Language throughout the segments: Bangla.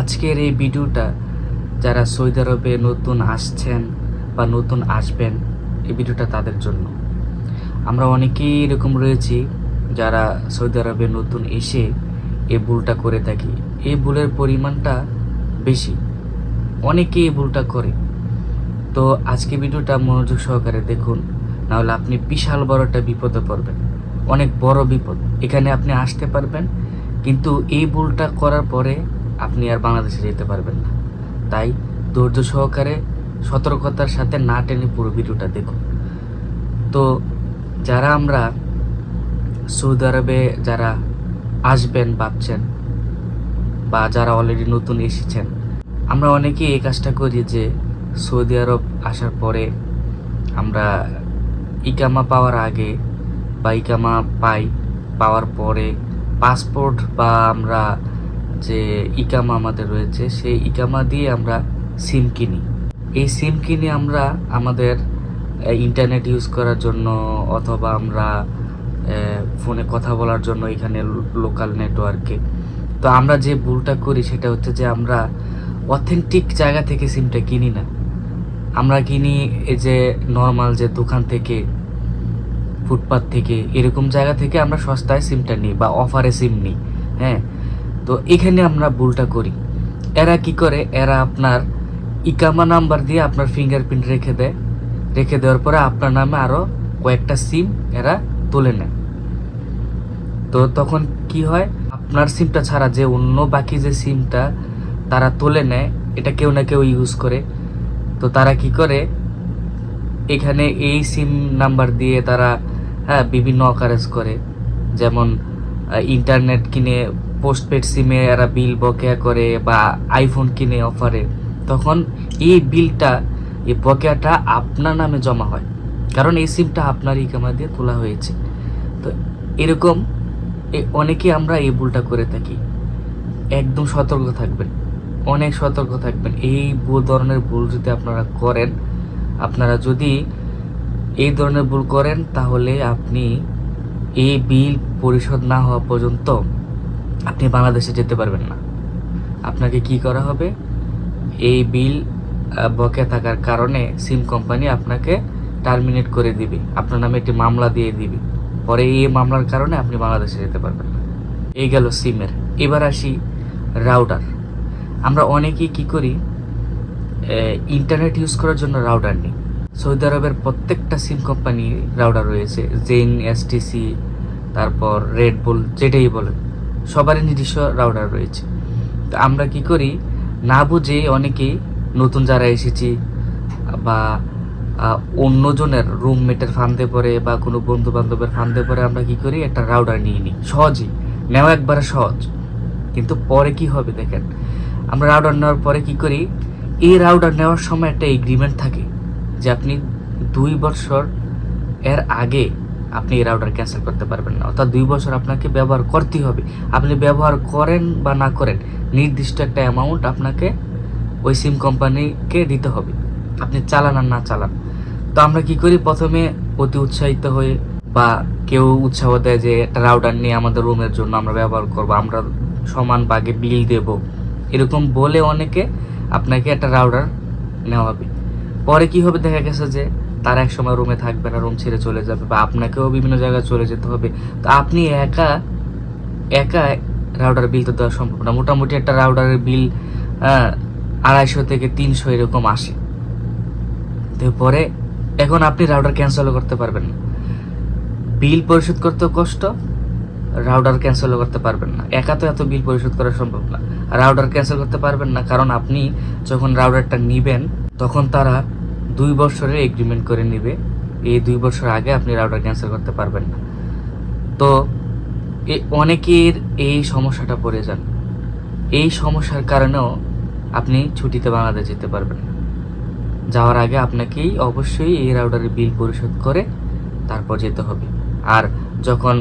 আজকের এই ভিডিওটা যারা সৌদি আরবে নতুন আসছেন বা নতুন আসবেন, এই ভিডিওটা তাদের জন্য। আমরা অনেকেই এরকম রয়েছি যারা সৌদি আরবে নতুন এসে এই ভুলটা করে থাকি। এই ভুলের পরিমাণটা বেশি। অনেকেই এই ভুলটা করে। তো আজকে ভিডিওটা মনোযোগ সহকারে দেখুন নাহলে আপনি বিশাল বড় একটা বিপদে পড়বেন। অনেক বড় বিপদ। এখানে আপনি আসতে পারবেন, কিন্তু এই ভুলটা করার পরে আপনি আর বাংলাদেশে যেতে পারবেন না। তাই ধৈর্য সহকারে সতর্কতার সাথে না টেনে পুরো ভিডিওটা দেখুন। তো যারা আমরা সৌদি আরবে যারা আসবেন, ভাবছেন বা যারা অলরেডি নতুন এসেছেন, আমরা অনেকেই এই কাজটা করি যে সৌদি আরব আসার পরে আমরা ইকামা পাওয়ার আগে বা ইকামা পাই, পাওয়ার পরে পাসপোর্ট বা আমরা যে ইকামা আমাদের রয়েছে, সেই ইকামা দিয়ে আমরা সিম কিনি। এই সিম কিনে আমরা আমাদের ইন্টারনেট ইউজ করার জন্য অথবা আমরা ফোনে কথা বলার জন্য এখানে লোকাল নেটওয়ার্কে তো আমরা যে ভুলটা করি সেটা হচ্ছে যে আমরা অথেন্টিক জায়গা থেকে সিমটা কিনি না। আমরা কিনি এই যে নর্মাল যে দোকান থেকে ফুটপাথ থেকে, এরকম জায়গা থেকে আমরা সস্তায় সিমটা নিই বা অফারে সিম নিই হ্যাঁ? তো এখানে আমরা ভুলটা করি। এরা কি করে? এরা আপনার ইকামা নাম্বার দিয়ে আপনার ফিঙ্গারপ্রিন্ট রেখে দেয়। রেখে দেওয়ার পরে আপনার নামে আরও কয়েকটা সিম এরা তুলে নেয়। তো তখন কি হয়? আপনার সিমটা ছাড়া যে অন্য বাকি যে সিমটা তারা তুলে নেয়, এটা কেউ না কেউ ইউজ করে। তো তারা কি করে? এখানে এই সিম নাম্বার দিয়ে তারা হ্যাঁ বিভিন্ন অকারেজ করে। যেমন ইন্টারনেট কিনে পোস্টপেড সিমে এরা বিল বকেয়া করে বা আইফোন কিনে অফারে তখন এই বিলটা এই বকেয়াটা আপনার নামে জমা হয়। কারণ এই সিমটা আপনার ইকামা দিয়ে তোলা হয়েছে। তো এরকম অনেকেই আমরা এই ভুলটা করে থাকি। একদম সতর্ক থাকবেন। অনেক সতর্ক থাকবেন। এই ধরনের ভুল যদি আপনারা করেন, আপনারা যদি এই ধরনের ভুল করেন, তাহলে আপনি এই বিল পরিশোধ না হওয়া পর্যন্ত আপনি বাংলাদেশে যেতে পারবেন না। আপনাকে কি করা হবে? এই বিল বকেয়া থাকার কারণে সিম কোম্পানি আপনাকে টার্মিনেট করে দিবে। আপনার নামে একটি মামলা দিয়ে দিবে। পরে এই মামলার কারণে আপনি বাংলাদেশে যেতে পারবেন না। এই গেল সিমের। এবার আসি রাউটার। আমরা অনেকেই কি করি? ইন্টারনেট ইউজ করার জন্য রাউটার নিই। সৌদি আরবের প্রত্যেকটা সিম কোম্পানি রাউটার রয়েছে। জেন এসটিসি তারপর রেড বুল যেটাই বলেন। সবারই নিজস্ব রাউটার রয়েছে। তো আমরা কি করি, না বুঝে অনেকেই নতুন যারা এসেছি বা অন্যজনের রুমমেটের ফান্দে পরে বা কোনো বন্ধু বান্ধবের ফান্দে পরে আমরা কি করি, একটা রাউডার নিয়ে নিই। সহজেই। নেওয়া একবারে সহজ। কিন্তু পরে কি হবে দেখেন, আমরা রাউডার নেওয়ার পরে কি করি, এই রাউডার নেওয়ার সময় একটা এগ্রিমেন্ট থাকে যে আপনি দুই বছর এর আগে আপনি এই রাউটার ক্যান্সেল করতে পারবেন না। অর্থাৎ দুই বছর আপনাকে ব্যবহার করতেই হবে। আপনি ব্যবহার করেন বা না করেন, নির্দিষ্ট একটা অ্যামাউন্ট আপনাকে ওই সিম কোম্পানিকে দিতে হবে। আপনি চালান আর না চালান। তো আমরা কি করি? প্রথমে অতি উৎসাহিত হয়ে বা কেউ উৎসাহ দেয় যে, একটা রাউটার নিয়ে আমাদের রুমের জন্য আমরা ব্যবহার করব। আমরা সমান বাগে বিল দেব। এরকম বলে অনেকে আপনাকে একটা রাউটার নেওয়া হবে। পরে কি হবে? দেখা গেছে যে তারা এক সময় রুমে থাকবে না, রুম ছেড়ে চলে যাবে বা আপনাকেও বিভিন্ন জায়গায় চলে যেতে হবে। তো আপনি একা একা রাউডার বিল তো দেওয়া সম্ভব না। মোটামুটি একটা রাউডারের বিল আড়াইশো থেকে তিনশো এরকম আসে। পরে এখন আপনি রাউডার ক্যান্সেলও করতে পারবেন না। বিল পরিশোধ করতেও কষ্ট রাউডার ক্যান্সেলও করতে পারবেন না। একা তো এত বিল পরিশোধ করা সম্ভব না। রাউডার ক্যান্সেল করতে পারবেন না, কারণ আপনি যখন রাউডারটা নিবেন, তখন তারা দুই বছরের এগ্রিমেন্ট করে নিবে। এই দুই বছর আগে আপনি রাউটার ক্যান্সেল করতে পারবেন না। তো অনেকের এই সমস্যাটা পড়ে যান। এই সমস্যার কারণেও আপনি ছুটিতে বাংলাদেশ যেতে পারবেন না। যাওয়ার আগে আপনাকেই অবশ্যই এই রাউটারের বিল পরিশোধ করে তারপর যেতে হবে। আর যখন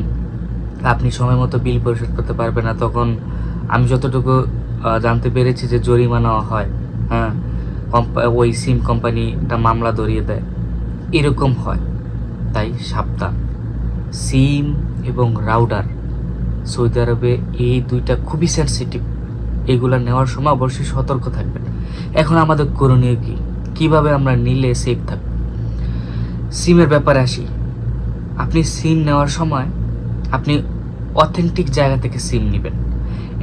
আপনি সময় মতো বিল পরিশোধ করতে পারবেন না, তখন আমি যতটুকু জানতে পেরেছি যে জরিমানা হয় হ্যাঁ? ওই সিম কোম্পানিটা মামলা ধরিয়ে দেয়। এরকম হয়। তাই সাবধান। সিম এবং রাউডার সৌদি আরবে এই দুইটা খুবই সেন্সিটিভ এগুলো নেওয়ার সময় অবশ্যই সতর্ক থাকবেন। এখন আমাদের করণীয় কি? কীভাবে আমরা নিলে সেফ থাকব? সিমের ব্যাপারে আসি। আপনি সিম নেওয়ার সময় আপনি অথেন্টিক জায়গা থেকে সিম নেবেন।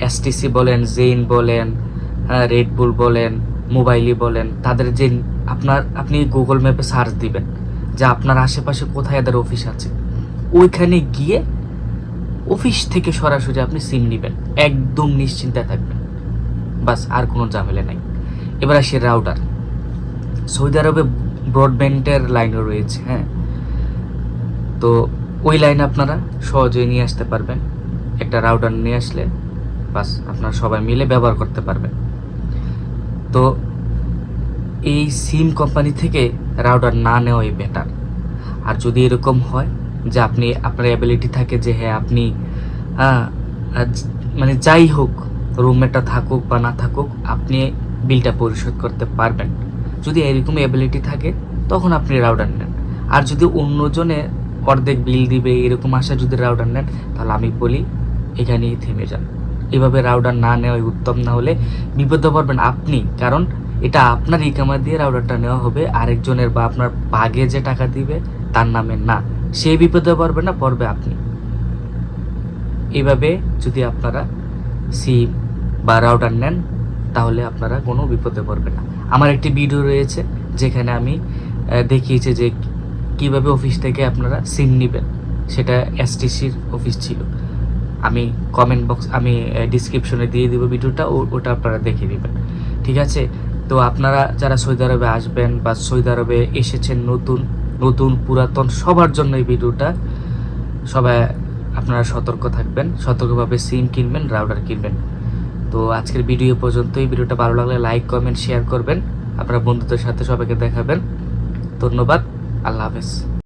এসটিসি বলেন জেইন বলেন রেডবুল বলেন মোবাইলই বলেন, তাদের যে আপনার, আপনি গুগল ম্যাপে সার্চ দিবেন, যে আপনার আশেপাশে কোথায় এদের অফিস আছে, ওইখানে গিয়ে অফিস থেকে সরাসরি আপনি সিম নেবেন, একদম নিশ্চিন্তায় থাকবেন। বাস, আর কোনো ঝামেলা নাই। এবার আসি রাউটার সৌদি আরবে ব্রডব্যান্ডের লাইনও রয়েছে হ্যাঁ? তো ওই লাইন আপনারা সহজেই নিয়ে আসতে পারবেন। একটা রাউটার নিয়ে আসলে, বাস, আপনারা সবাই মিলে ব্যবহার করতে পারবেন। তো এই সিম কোম্পানি থেকে রাউটার না নেওয়াই বেটার আর যদি এরকম হয় যে আপনি, আপনার অ্যাবিলিটি থাকে যে হ্যাঁ আপনি মানে যাই হোক, রুমমেটটা থাকুক বা না থাকুক, আপনি বিলটা পরিশোধ করতে পারবেন। যদি এরকম অ্যাবিলিটি থাকে, তখন আপনি রাউটার নেন। আর যদি অন্যজনে অর্ধেক বিল দিবে, এরকম আশা যদি রাউটার নেন, তাহলে আমি বলি, এখানেই থেমে যান। এভাবে রাউডার না নেওয়াই উত্তম, না হলে বিপদে পড়বেন আপনি। কারণ এটা আপনার ইকামা দিয়ে রাউডারটা নেওয়া হবে। আরেকজনের বা আপনার বাগে যে টাকা দিবে, তার নামে না। সে বিপদে পড়বে না, পড়বে আপনি। এভাবে যদি আপনারা সিম বা রাউডার নেন, তাহলে আপনারা কোনো বিপদে পড়বে না। আমার একটি ভিডিও রয়েছে, যেখানে আমি দেখিয়েছি যে কীভাবে অফিস থেকে আপনারা সিম নেবেন। সেটা এসটিসির অফিস ছিল। আমি কমেন্ট বক্স আমি ডিসক্রিপশনে দিয়ে দিব ভিডিওটা ওটা আপনারা দেখে নেবেন। ঠিক আছে? তো আপনারা যারা সৌদি আরবে আসবেন বা সৌদি আরবে এসেছেন নতুন নতুন, পুরাতন, সবার জন্য এই ভিডিওটা, সবাই আপনারা সতর্ক থাকবেন, সতর্কভাবে সিম কিনবেন রাউটার কিনবেন। তো আজকের ভিডিও পর্যন্ত এই ভিডিওটা ভালো লাগলে লাইক কমেন্ট শেয়ার করবেন। আপনার বন্ধুদের সাথে সবাইকে দেখাবেন। ধন্যবাদ। আল্লাহ হাফেজ।